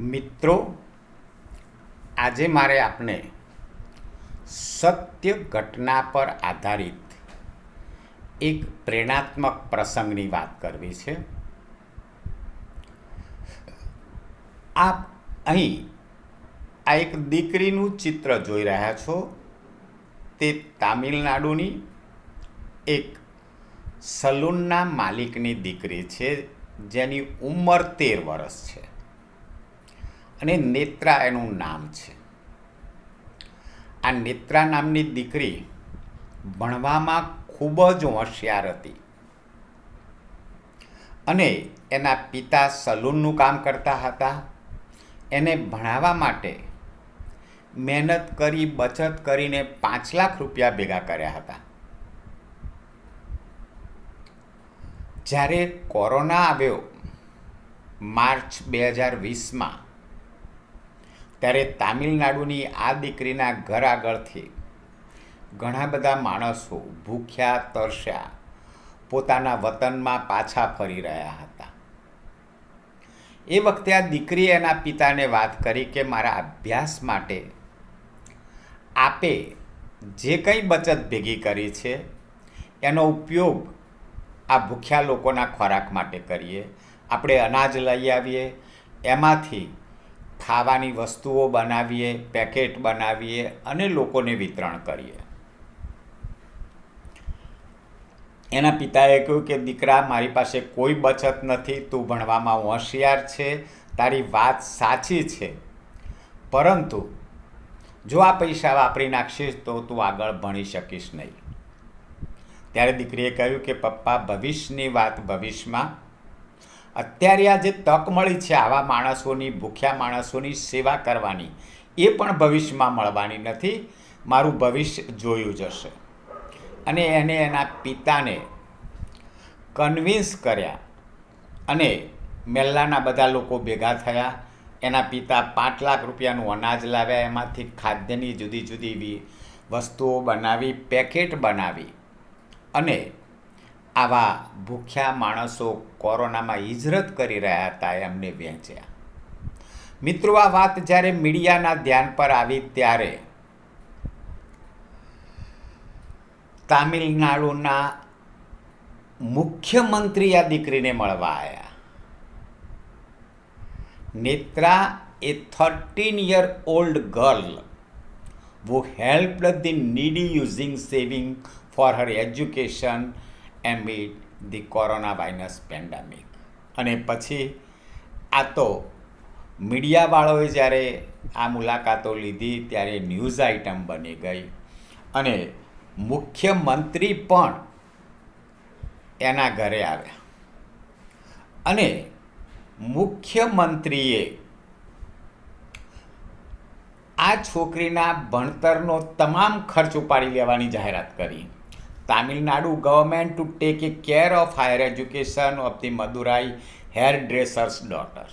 મિત્રો, આજે મારે આપને સત્ય ઘટના પર આધારિત એક પ્રેરણાત્મક પ્રસંગની વાત કરવી છે. આપ અહીં આ એક દીકરીનું ચિત્ર જોઈ રહ્યા છો. તે તામિલનાડુની એક સલૂનના માલિકની દીકરી છે, જેની ઉંમર તેર વર્ષ છે. અને નેત્રા એનું નામ છે. આ નેત્રા નામની દીકરી ભણવામાં ખૂબ જ હોશિયાર હતી. અને એના પિતા સલૂનનું કામ કરતા હતા. એને ભણાવવા માટે મહેનત કરી, બચત કરીને પાંચ લાખ રૂપિયા ભેગા કર્યા હતા. જ્યારે કોરોના આવ્યો, માર્ચ બે હજાર વીસમાં ત્યારે તામિલનાડુની આ દીકરીના ઘર આગળથી ઘણા બધા માણસો ભૂખ્યા, તરસ્યા, પોતાના વતનમાં પાછા ફરી રહ્યા હતા. એ વખતે આ દીકરીએ એના પિતાને વાત કરી કે, મારા અભ્યાસ માટે આપે જે કંઈ બચત ભેગી કરી છે, એનો ઉપયોગ આ ભૂખ્યા લોકોના ખોરાક માટે કરીએ. આપણે અનાજ લઈ આવીએ. એમાંથી ખાવાની વસ્તુઓ બનાવીએ, પેકેટ બનાવીએ અને લોકોને વિતરણ કરીએ. એના પિતાએ કહ્યું કે, દીકરા, મારી પાસે કોઈ બચત નથી, તું ભણવામાં હોશિયાર છે, તારી વાત સાચી છે. પરંતુ જો આ પૈસા વાપરી નાખશીશ તો તું આગળ ભણી શકીશ નહીં. ત્યારે દીકરીએ કહ્યું કે, પપ્પા, ભવિષ્યની વાત ભવિષ્યમાં અત્યારે આ જે તક મળી છે આવા માણસોની, ભૂખ્યા માણસોની સેવા કરવાની, એ પણ ભવિષ્યમાં મળવાની નથી. મારું ભવિષ્ય જોયું જશે અને એને એના પિતાને કન્વિન્સ કર્યા અને મેલ્લાના બધા લોકો ભેગા થયા. એના પિતા પાંચ લાખ રૂપિયાનું અનાજ લાવ્યા, એમાંથી ખાદ્યની જુદી જુદી વસ્તુઓ બનાવી પેકેટ બનાવી અને આવા ભૂખ્યા માણસો કોરોનામાં હિજરત કરી રહ્યા હતા, એમને વહેંચ્યા. મિત્રો, આ વાત જ્યારે મીડિયાના ધ્યાન પર આવી ત્યારે તામિલનાડુના મુખ્યમંત્રી આ દીકરીને મળવા આવ્યા Nethra a thirteen year old girl who help the needy using saving for her her education the corona virus pandemic અને પછી આ તો મીડિયાવાળાઓએ જ્યારે આ મુલાકાતો લીધી ત્યારે ન્યૂઝ આઇટમ બની ગઈ. અને મુખ્યમંત્રી પણ એના ઘરે આવ્યા. અને મુખ્યમંત્રીએ આ છોકરીના ભણતરનો તમામ ખર્ચ ઉપાડી લેવાની જાહેરાત કરી. Tamil Nadu government to take a care of higher education of the Madurai hair dressers daughter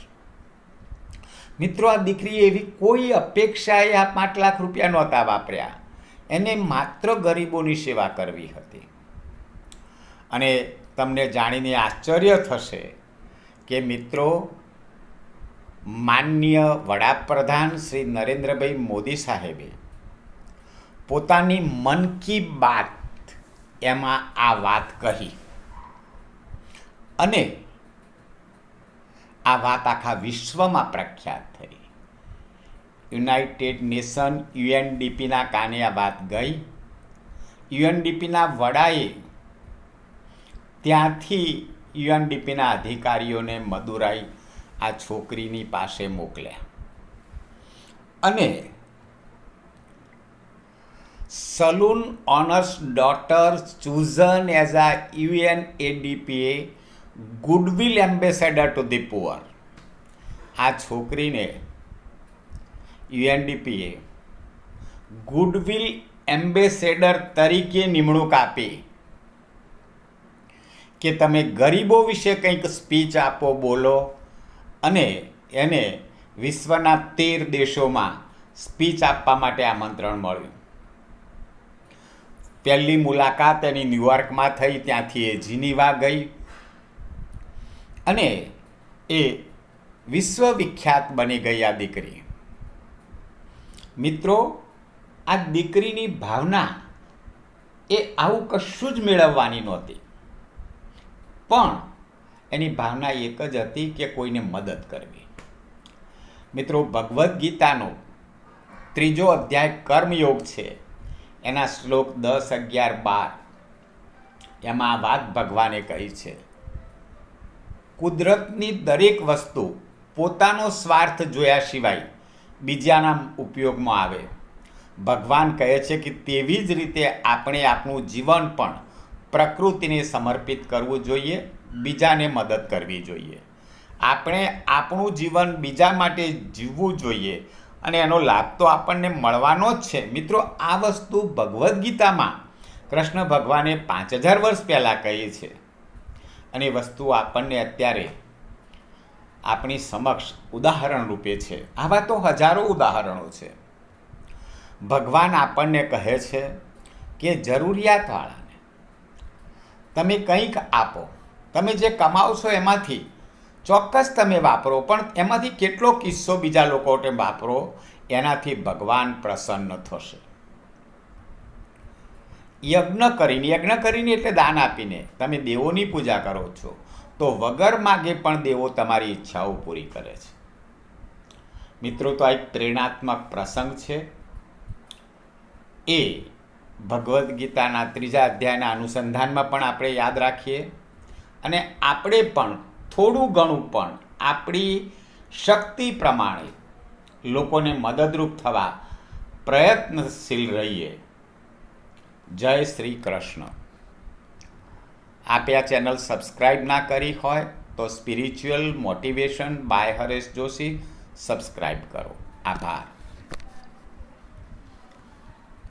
મિત્રો, આ દીકરી એવી કોઈ અપેક્ષાએ આ પાંચ લાખ રૂપિયા નહોતા વાપર્યા. એને માત્ર ગરીબોની સેવા કરવી હતી. અને તમને જાણીને આશ્ચર્ય થશે કે મિત્રો, માનનીય વડાપ્રધાન શ્રી નરેન્દ્રભાઈ મોદી સાહેબે પોતાની મન કી બાત એમાં આ વાત કહી. અને આ વાત આખા વિશ્વમાં પ્રખ્યાત થઈ. યુનાઇટેડ નેશન યુએનડીપીના કાને આ વાત ગઈ? યુએનડીપીના વડાએ ત્યાંથી યુએનડીપીના અધિકારીઓને મદુરાઈ આ છોકરીની પાસે મોકલ્યા. અને salon owners daughter chosen as a UN ADPA goodwill ambassador to the poor આ છોકરીને યુએનડીપીએ ગુડવિલ એમ્બેસેડર તરીકે નિમણૂક આપી. કે તમે ગરીબો વિશે કંઈક સ્પીચ આપો, બોલો અને એને વિશ્વના તેર દેશોમાં સ્પીચ આપવા માટે આમંત્રણ મળ્યું. પહેલી મુલાકાત એની ન્યુયોર્કમાં થઈ, ત્યાંથી એ જીનીવા ગઈ. અને એ વિશ્વવિખ્યાત બની ગઈ આ દીકરી. મિત્રો, આ દીકરીની ભાવના એ આવું કશું જ મેળવવાની નહોતી. પણ એની ભાવના એક જ હતી કે કોઈને મદદ કરવી. મિત્રો, ભગવદ્ ગીતાનો ત્રીજો અધ્યાય કર્મયોગ છે. એના શ્લોક દસ અગિયાર બાર. એમાં આ વાત ભગવાને કહી છે. કુદરતની દરેક વસ્તુ પોતાનો સ્વાર્થ જોયા સિવાય બીજાના ઉપયોગમાં આવે. ભગવાન કહે છે કે તેવી જ રીતે આપણે આપણું જીવન પણ પ્રકૃતિને સમર્પિત કરવું જોઈએ, બીજાને મદદ કરવી જોઈએ. આપણે આપણું જીવન બીજા માટે જીવવું જોઈએ અને એનો લાભ તો આપણને મળવાનો જ છે. મિત્રો, આ વસ્તુ ભગવદ્ ગીતામાં કૃષ્ણ ભગવાને પાંચ હજાર વર્ષ પહેલાં કહી છે. અને વસ્તુ આપણને અત્યારે આપણી સમક્ષ ઉદાહરણ રૂપે છે. આવા તો હજારો ઉદાહરણો છે. ભગવાન આપણને કહે છે કે જરૂરિયાતવાળાને તમે કંઈક આપો. તમે જે કમાવશો એમાંથી ચોક્કસ તમે વાપરો, પણ એમાંથી કેટલો કિસ્સો બીજા લોકોને વાપરો, એનાથી ભગવાન પ્રસન્ન થશે. યજ્ઞ કરીને યજ્ઞ કરીને એટલે દાન આપીને તમે દેવોની પૂજા કરો છો, તો વગર માગે પણ દેવો તમારી ઈચ્છાઓ પૂરી કરે છે. મિત્રો, તો આ એક પ્રેરણાત્મક પ્રસંગ છે. એ ભગવદ્ ગીતાના ત્રીજા અધ્યાયના અનુસંધાનમાં પણ આપણે યાદ રાખીએ. અને આપણે પણ થોડું ઘણું પણ આપણી શક્તિ પ્રમાણે લોકોને મદદરૂપ થવા પ્રયત્નશીલ રહીએ. જય શ્રી કૃષ્ણ. આપે આ ચેનલ સબસ્ક્રાઈબ ના કરી હોય તો spiritual motivation by Haresh Joshi subscribe કરો. આભાર.